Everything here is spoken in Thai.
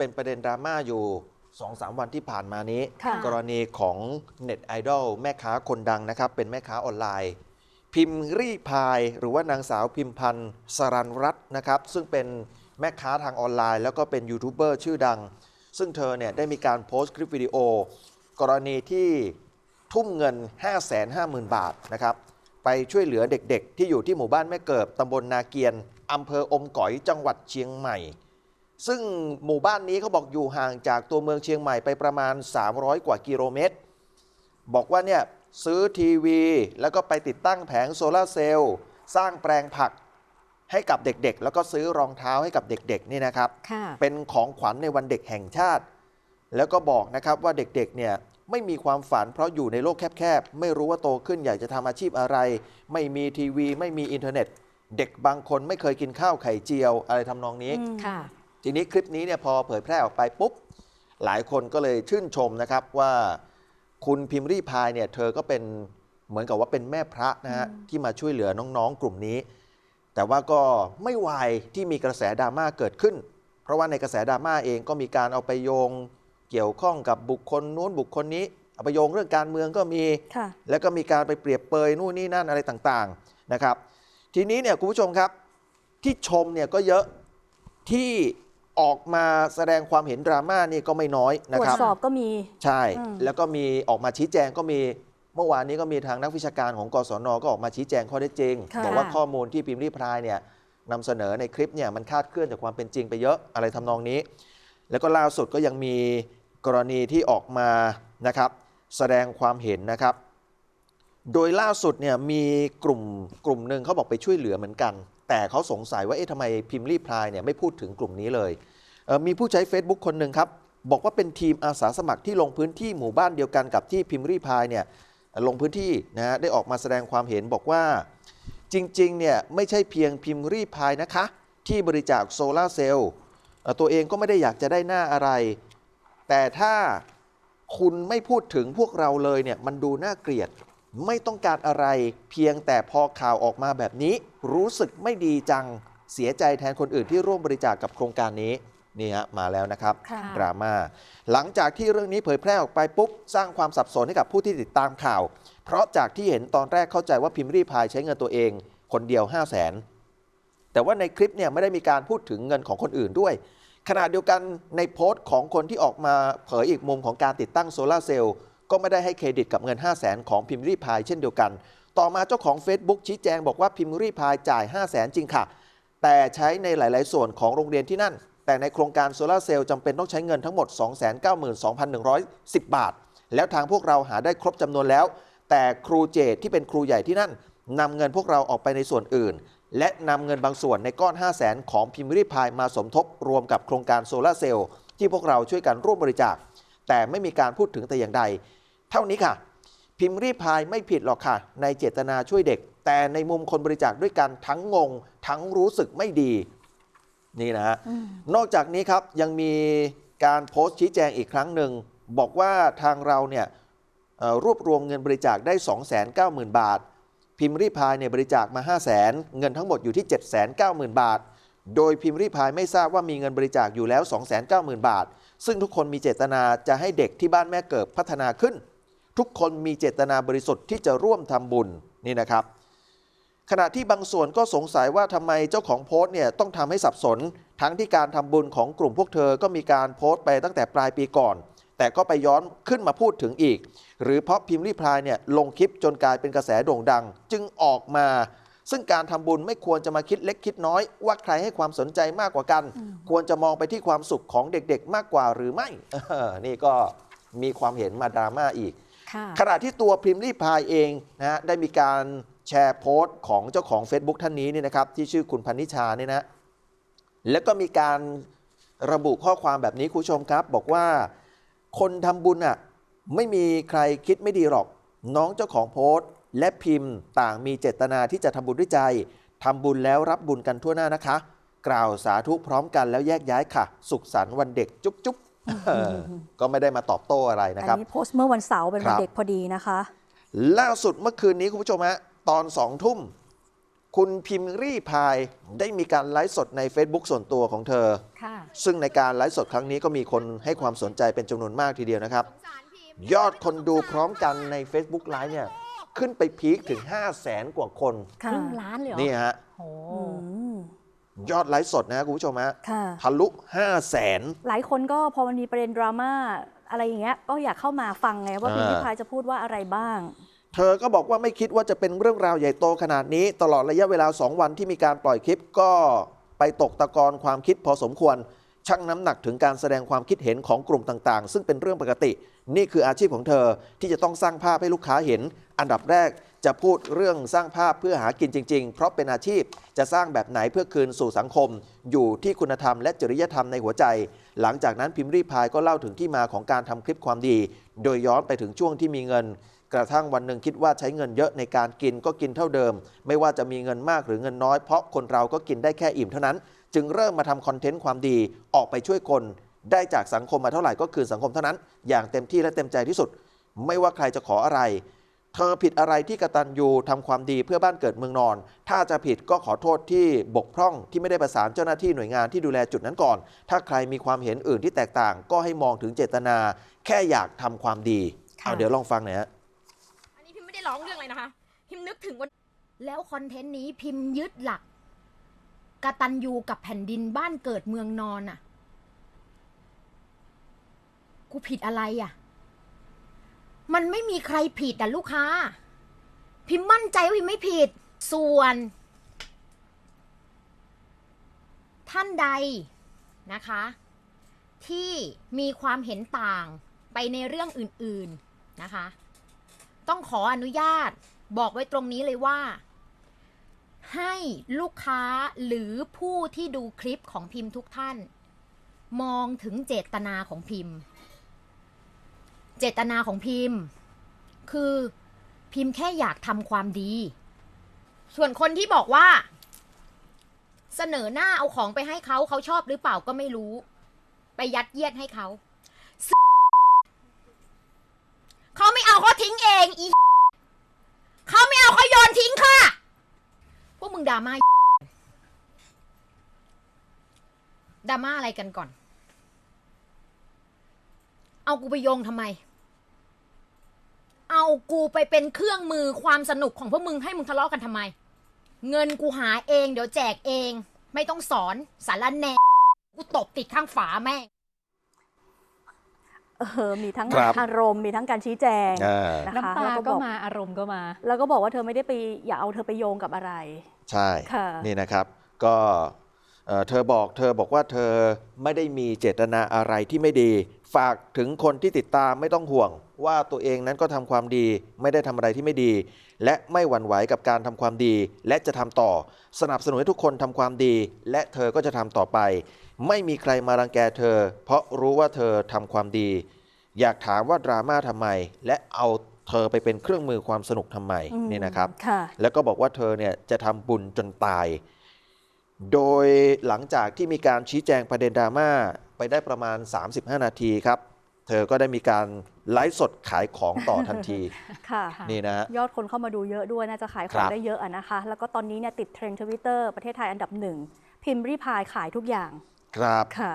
เป็นประเด็นดราม่าอยู่2อสวันที่ผ่านมานี้ค่ะกรณีของเน็ตไอดอลแม่ค้าคนดังนะครับ เป็นแม่ค้าออนไลน์ พิมพ์รีพาย หรือว่านางสาวพิมพันธ์สรันรัตน์นะครับ ซึ่งเป็นแม่ค้าทางออนไลน์ แล้วก็เป็นยูทูบเบอร์ชื่อดัง ซึ่งเธอเนี่ยได้มีการโพสต์คลิปวิดีโอ กรณีที่ทุ่มเงิน 550,000 บาทนะครับ ไปช่วยเหลือเด็กๆ ที่อยู่ที่หมู่บ้านแม่เกิบตำบลนาเกียนอำเภออมก๋อยจังหวัดเชียงใหม่ ซึ่งหมู่บ้านนี้เขาบอกอยู่ห่างจากตัวเมืองเชียงใหม่ไปประมาณ 300 กว่ากิโลเมตร บอกว่าเนี่ยซื้อทีวี แล้วก็ไปติดตั้งแผงโซลาร์เซลล์สร้างแปลงผักให้กับเด็กๆ แล้วก็ซื้อรองเท้าให้กับเด็กๆนี่นะครับค่ะเป็นของขวัญในวันเด็กแห่งชาติ แล้วก็บอกนะครับว่าเด็กๆเนี่ยไม่มีความฝันเพราะอยู่ในโลกแคบๆ ไม่รู้ว่าโตขึ้นอยากจะทำอาชีพอะไร ไม่มีทีวี ไม่มีอินเทอร์เน็ต เด็กบางคนไม่เคยกินข้าวไข่เจียวอะไรทำนองนี้ค่ะ ทีนี้คลิปนี้เนี่ยพอเผยแพร่ออกไปปุ๊บ หลายคนก็เลยชื่นชมนะครับว่าคุณพิมพ์รีพายเนี่ยเธอก็เป็นเหมือนกับว่าเป็นแม่พระนะฮะที่มาช่วยเหลือน้องๆกลุ่มนี้ แต่ว่าก็ไม่วายที่มีกระแสดราม่าเกิดขึ้น เพราะว่าในกระแสดราม่าเองก็มีการเอาไปโยงเกี่ยวข้องกับบุคคลนู้นบุคคลนี้เอาไปโยงเรื่องการเมืองก็มีค่ะแล้วก็มีการไปเปรียบเปยนู่นนี่นั่นอะไรต่างๆนะครับ ทีนี้เนี่ยคุณผู้ชมครับที่ชมเนี่ยก็เยอะที่ ออกมาแสดงความเห็นดราม่านี่ก็ไม่น้อยตนะรวคจรับ สอบก็มี ใช่ อืม แล้วก็มีออกมาชี้แจงก็มี เมื่อวานนี้ก็มีทางนักวิชาการของกศนก็ออกมาชี้แจงข้อเท็จจริง ค่ะ บอกว่าข้อมูลที่พิมพ์รีพรายเนี่ยนำเสนอในคลิปเนี่ยมันคาดเคลื่อนจากความเป็นจริงไปเยอะอะไรทำนองนี้ แล้วก็ล่าสุดก็ยังมีกรณีที่ออกมานะครับ แสดงความเห็นนะครับ โดยล่าสุดเนี่ยมีกลุ่มกลุ่มหนึ่งเขาบอกไปช่วยเหลือเหมือนกัน แต่เขาสงสัยว่าเอ๊ะทำไมพิมพ์รีพลายเนี่ยไม่พูดถึงกลุ่มนี้เลยเอ่อมีผู้ใช้ Facebook คนหนึ่งครับ บอกว่าเป็นทีมอาสาสมัครที่ลงพื้นที่หมู่บ้านเดียวกันกับที่พิมพ์รีพลายเนี่ยลงพื้นที่นะฮะได้ออกมาแสดงความเห็นบอกว่าจริงๆเนี่ยไม่ใช่เพียงพิมพ์รีพายนะคะ ที่บริจาคโซลาเซลล์ตัวเองก็ไม่ได้อยากจะได้หน้าอะไร แต่ถ้าคุณไม่พูดถึงพวกเราเลยเนี่ยมันดูน่าเกลียด ไม่ต้องการอะไร เพียงแต่พอข่าวออกมาแบบนี้ รู้สึกไม่ดีจังเสียใจแทนคนอื่นที่ร่วมบริจาคกับโครงการนี้นี่ฮะมาแล้วนะครับค่ะดราม่าหลังจากที่เรื่องนี้เผยแพร่ออกไปปุ๊บ สร้างความสับสนให้กับผู้ที่ติดตามข่าว เพราะจากที่เห็นตอนแรกเข้าใจว่าพิมพ์รีพายใช้เงินตัวเอง คนเดียว 5 0 0แสนแต่ว่าในคลิปเนี่ยไม่ได้มีการพูดถึงเงินของคนอื่นด้วยขณะเดียวกันในโพสต์ของคนที่ออกมาเผยอีกมุมของการติดตั้งโซลาร์เซลล์ ก็ไม่ได้ให้เครดิตกับเงิน 5 0 0แสนของพิมพ์รีพายเช่นเดียวกัน ต่อมาเจ้าของ Facebook ชี้แจงบอกว่าพิมพ์รีพายจ่าย 5 0 0แสนจริงค่ะ แต่ใช้ในหลาย ๆ ส่วนของโรงเรียนที่นั่น แต่ในโครงการโซลาเซลล์จำเป็นต้องใช้เงินทั้งหมด 292,110 บาท แล้วทางพวกเราหาได้ครบจำนวนแล้ว แต่ครูเจตที่เป็นครูใหญ่ที่นั่นนำเงินพวกเราออกไปในส่วนอื่น และนำเงินบางส่วนในก้อน 5 0 0แสนของพิมพ์รีพายมาสมทบรวมกับโครงการโซลาเซลล์ที่พวกเราช่วยกันร่วมบริจาคแต่ไม่มีการพูดถึงแต่อย่างใด เท่านี้ค่ะ พิมพ์รีพายไม่ผิดหรอกค่ะ ในเจตนาช่วยเด็ก แต่ในมุมคนบริจาคด้วยกันทั้งงง ทั้งรู้สึกไม่ดีนี่นะฮะอืมนอกจากนี้ครับยังมีการโพสต์ชี้แจงอีกครั้งหนึ่ง บอกว่าทางเราเนี่ยเอ่อรวบรวมเงินบริจาคได้ 290,000 บาท พิมพ์รีพายเนี่ยบริจาคมา 5 0 0 0 0 0เงินทั้งหมดอยู่ที่ 790,000 บาท โดยพิมพ์รีพายไม่ทราบว่ามีเงินบริจาคอยู่แล้ว 290,000 บาท ซึ่งทุกคนมีเจตนาจะให้เด็กที่บ้านแม่เกิดพัฒนาขึ้น ทุกคนมีเจตนาบริสุทธิ์ที่จะร่วมทำบุญนี่นะครับ ขณะที่บางส่วนก็สงสัยว่าทำไมเจ้าของโพสต์เนี่ยต้องทำให้สับสน ทั้งที่การทำบุญของกลุ่มพวกเธอก็มีการโพสต์ไปตั้งแต่ปลายปีก่อน แต่ก็ไปย้อนขึ้นมาพูดถึงอีก หรือเพราะพิมพ์รีพลายเนี่ยลงคลิปจนกลายเป็นกระแสโด่งดัง จึงออกมาซึ่งการทำบุญไม่ควรจะมาคิดเล็กคิดน้อย ว่าใครให้ความสนใจมากกว่ากัน ควรจะมองไปที่ความสุขของเด็กๆ มากกว่าหรือไม่ออนี่ก็มีความเห็นมาดราม่าอีก ขณะที่ตัวพิมพ์รีพายเองนะฮะได้มีการแชร์โพสต์ของเจ้าของ Facebook ท่านนี้เนี่ยนะครับที่ชื่อคุณพันนิชาเนี่ยนะแล้วก็มีการระบุข้อความแบบนี้คุณผู้ชมครับ บอกว่าคนทำบุญอะไม่มีใครคิดไม่ดีหรอก น้องเจ้าของโพสต์ และพิมพ์ต่างมีเจตนาที่จะทำบุญด้วยใจทำบุญแล้วรับบุญกันทั่วหน้านะคะ กล่าวสาธุพร้อมกันแล้วแยกย้ายค่ะ สุขสันต์วันเด็กจุ๊บจุ๊บ ก็ไม่ได้มาตอบโต้อะไรนะอันครับนี้โพสต์เมื่อวันเสาร์เป็นควัรันบเด็กพอดีนะคะ ล่าสุดเมื่อคืนนี้คุณผู้ชมฮะตอนสองทุ่ม คุณพิมพ์รี่พายได้มีการไลฟ์สดใน Facebook ส่วนตัวของเธอค่ะซึ่งในการไลฟ์สดครั้งนี้ก็มีคนให้ความสนใจเป็นจำนวนมากทีเดียวนะครับ ยอดคนดูพร้อมกันใน Facebook ไลฟ์เนี่ยขึ้นไปพีคถึง 5 0 0แสนกว่าคน ครึ่งล้านเลยเหรอ นี่ฮะโอ้อืม ยอดไลฟ์สดนะคุณผู้ชมฮะค่ะทะลุ5 0 0แสนหลายคนก็พอมันมีประเด็นดราม่าอะไรอย่างเงี้ยก็อยากเข้ามาฟังไงว่าอ่าพิมพ์ริพายจะพูดว่าอะไรบ้าง เธอก็บอกว่าไม่คิดว่าจะเป็นเรื่องราวใหญ่โตขนาดนี้ ตลอดระยะเวลา 2 วันที่มีการปล่อยคลิปก็ไปตกตะกอนความคิดพอสมควรชั่งน้ำหนักถึงการแสดงความคิดเห็นของกลุ่มต่างๆ ซึ่งเป็นเรื่องปกติ นี่คืออาชีพของเธอที่จะต้องสร้างภาพให้ลูกค้าเห็น อันดับแรก จะพูดเรื่องสร้างภาพเพื่อหากินจริง ๆ เพราะเป็นอาชีพจะสร้างแบบไหนเพื่อคืนสู่สังคม อยู่ที่คุณธรรมและจริยธรรมในหัวใจ หลังจากนั้นพิมพ์รีพายก็เล่าถึงที่มาของการทำคลิปความดี โดยย้อนไปถึงช่วงที่มีเงิน กระทั่งวันหนึ่งคิดว่าใช้เงินเยอะในการกินก็กินเท่าเดิม ไม่ว่าจะมีเงินมากหรือเงินน้อยเพราะคนเราก็กินได้แค่อิ่มเท่านั้น จึงเริ่มมาทำคอนเทนต์ความดีออกไปช่วยคนได้จากสังคมมาเท่าไหร่ก็คืนสังคมเท่านั้น อย่างเต็มที่และเต็มใจที่สุด ไม่ว่าใครจะขออะไร เธอผิดอะไรที่กตัญญูทำความดีเพื่อบ้านเกิดเมืองนอน ถ้าจะผิดก็ขอโทษที่บกพร่องที่ไม่ได้ประสานเจ้าหน้าที่หน่วยงานที่ดูแลจุดนั้นก่อน ถ้าใครมีความเห็นอื่นที่แตกต่าง ก็ให้มองถึงเจตนา แค่อยากทำความดีค่ะเอาเดี๋ยวลองฟังหน่อยฮะอันนี้พิมไม่ได้ร้องเรื่องอะไรนะคะ พิมนึกถึงวันแล้วคอนเทนต์นี้พิมพ์ยึดหลักกตัญญูกับแผ่นดินบ้านเกิดเมืองนอนอะกูผิดอะไรอะ มันไม่มีใครผิดอะลูกค้า พิมมั่นใจว่าพิมไม่ผิด ส่วน ท่านใดนะคะ ที่มีความเห็นต่างไปในเรื่องอื่นๆนะคะ ต้องขออนุญาตบอกไว้ตรงนี้เลยว่า ให้ลูกค้าหรือผู้ที่ดูคลิปของพิมพ์ทุกท่าน มองถึงเจตนาของพิมพ์ เจตนาของพิมพ์ คือพิมพ์แค่อยากทำความดี ส่วนคนที่บอกว่า เสนอหน้าเอาของไปให้เขาเขาชอบหรือเปล่าก็ไม่รู้ ไปยัดเยียดให้เขาเขาไม่เอาเขาทิ้งเองอีเขาไม่เอาเขาโยนทิ้งค่ะ พวกมึงดราม่าดราม่าอะไรกันก่อน เอากูไปโยงทำไม เอากูไปเป็นเครื่องมือความสนุกของพวกมึงให้มึงทะเลาะกันทำไม เงินกูหาเองเดี๋ยวแจกเอง ไม่ต้องสอนสารแหนกูตบติดข้างฝาแม่ง เออมีทั้งครับ อารมณ์มีทั้งการชี้แจงอ่านะคะน้ำตาแล้วก็บอกมาอารมณ์ก็มา แล้วก็บอกว่าเธอไม่ได้ไปอย่าเอาเธอไปโยงกับอะไร ใช่ ค่ะ นี่นะครับ ก็เอ่อเธอบอกเธอบอกว่าเธอไม่ได้มีเจตนาอะไรที่ไม่ดี ฝากถึงคนที่ติดตามไม่ต้องห่วง ว่าตัวเองนั้นก็ทำความดี ไม่ได้ทำอะไรที่ไม่ดี และไม่หวั่นไหวกับการทำความดี และจะทำต่อ สนับสนุนให้ทุกคนทำความดี และเธอก็จะทำต่อไป ไม่มีใครมารังแกเธอ เพราะรู้ว่าเธอทำความดี อยากถามว่าดราม่าทำไม และเอาเธอไปเป็นเครื่องมือความสนุกทำไมอืมนี่นะครับค่ะแล้วก็บอกว่าเธอเนี่ยจะทำบุญจนตาย โดยหลังจากที่มีการชี้แจงประเด็นดราม่าไปได้ประมาณ 35 นาทีครับ เธอก็ได้มีการไลฟ์สดขายของต่อทันทีค่ะค่ะนี่นะฮะยอดคนเข้ามาดูเยอะด้วยน่าจะขายขคอรังบได้เยอะอะนะคะ แล้วก็ตอนนี้เนี่ยติดเทรนด์ทวิตเตอร์ประเทศไทยอันดับหนึ่งพิมพ์ริพายขายทุกอย่าง ครับค่ะ